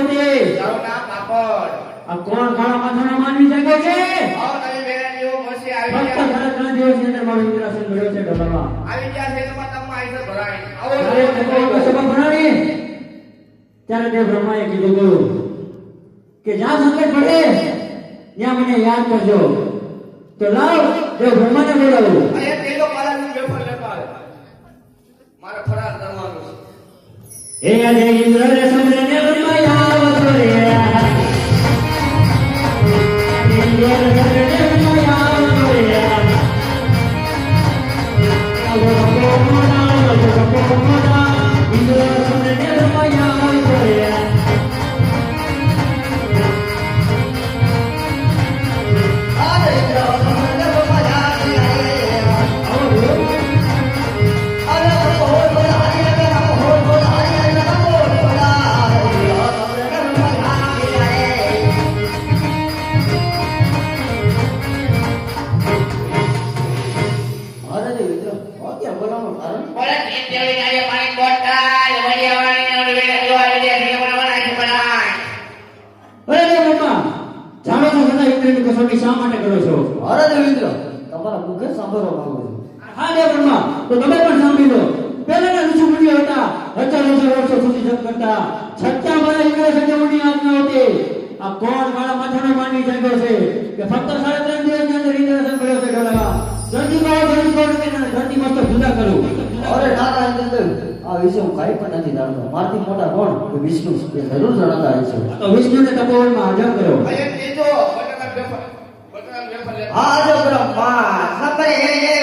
સેનાઓની આજ્ઞા હતી જવના પાપડ આ કોણ કાળા માથાનો માનવી શકે છે? આવો નવી વેરાયટીઓ પછી આવી ફક્ત ગયા. સાડા દિવસની અંદર મારો ઇન્દ્રાસન મળ્યો છે ઢોલવા આવી ગયા છે એમાં તમે આઈસર ભરાય ત્યારે આવો. ભગવાન સભા ભરાણી ત્યારે તે બ્રહ્માએ કીધું હતું કે જ્યાં સંકટ પડે ત્યાં મને યાદ કરજો. તો લાવ દેવ બ્રહ્માને બોલાવું. પેલો પાલાનું વેફર લેતા આવ્યો. મારે ફરાર કરવાનું છે. હે આજે ઇન્દ્ર રે સમરે બોલે તેલી પાણી બોટલ આવી ગયા છે બનાય અરે રે બ્રહ્મા જાણો છો સદા ઇન્દ્રની કસોટી શા માટે કરો છો? તમારા મુખે સાંભળવા માંગુ છું. હા દેવ બ્રહ્મા તો તમે પણ સાંભળી લો. પહેલાના ઋષિ મુનિઓ હતા હજાર હજાર વર્ષો સુધી જપ કરતા. છતાં મારા ઇન્દ્ર સંજમની આજ્ઞા હતી. આ કોણ મારા માથાનો માનવી જાગ્યો છે? કે ફક્ત સાડા ત્રણ દિવસની અંદર ઇન્દ્ર સંભળ્યો છે ઢોલાવા જલ્દી કહો જલ્દી કહો ધરતી મસ્તક જુદા કરું અરે ના ના ઇન્દ્રદેવ આ વિશે હું કાંઈ પણ નથી જાણતો. મારથી મોટા કોણ? કે વિષ્ણુ. એ જરૂર જાણતા હશે તો વિષ્ણુને તપોવનમાં હાજર કર્યો. વેફર લેતા બ્રહ્મા સબરે વિષ્ણુ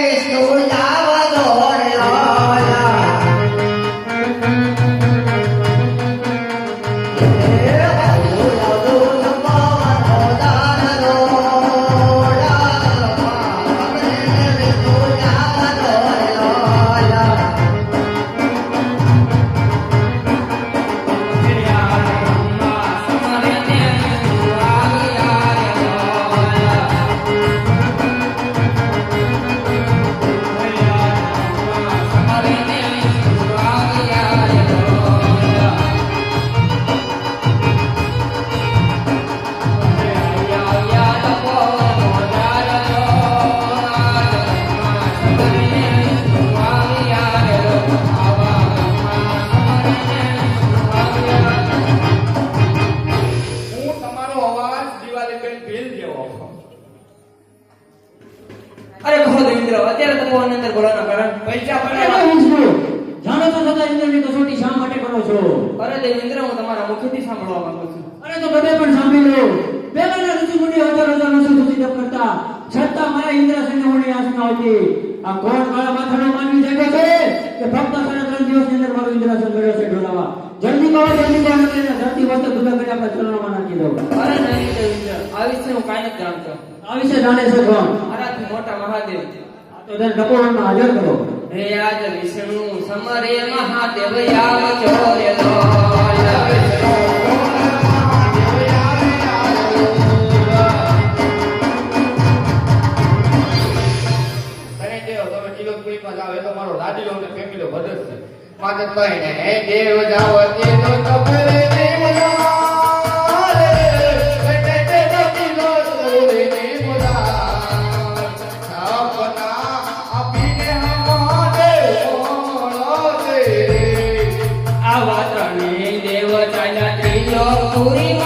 દેવેન્દ્ર અત્યારે તપોવન અંદર બોલાવવાના કારણ પૈસા અરે હું છું. જાણો તો સદા ઇન્દ્રની કસોટી શા માટે કરો છો? અરે દેવેન્દ્ર હું તમારા મુખેથી સાંભળવા માંગુ છું. અરે તો બધે પણ સાંભળી લો. પહેલાના ઋષિમુનિઓ હજાર હજાર વર્ષો સુધી જપ કરતા છતાં મારા ઇન્દ્ર સંજમની આજ્ઞા હતી આ કોણ કાળા માથાનો માનવી જાગ્યો છે કે ફક્ત સાડા ત્રણ દિવસની અંદર મારો ઇન્દ્રાસન મળ્યો છે ઢોલાવા. જલ્દી કહો જલ્દી કહો અને ધરતી વસ્તુ જુદા કરી આપણે ચરણોમાં નાખી દો અરે નહીં આ વિશે હું કાંઈ નથી જાણતો. આ વિશે જાણે છે કોણ? મારાથી મોટા મહાદેવ. તો તેને ટપોવનમાં હાજર કરો. હે આજ વિષ્ણુ સમરે મહાદેવ ચોરે મારો લાડીલો અને ફેમિલી વધે છે. માથે કઈ હે દેવ જાવ તે તો ખબર favore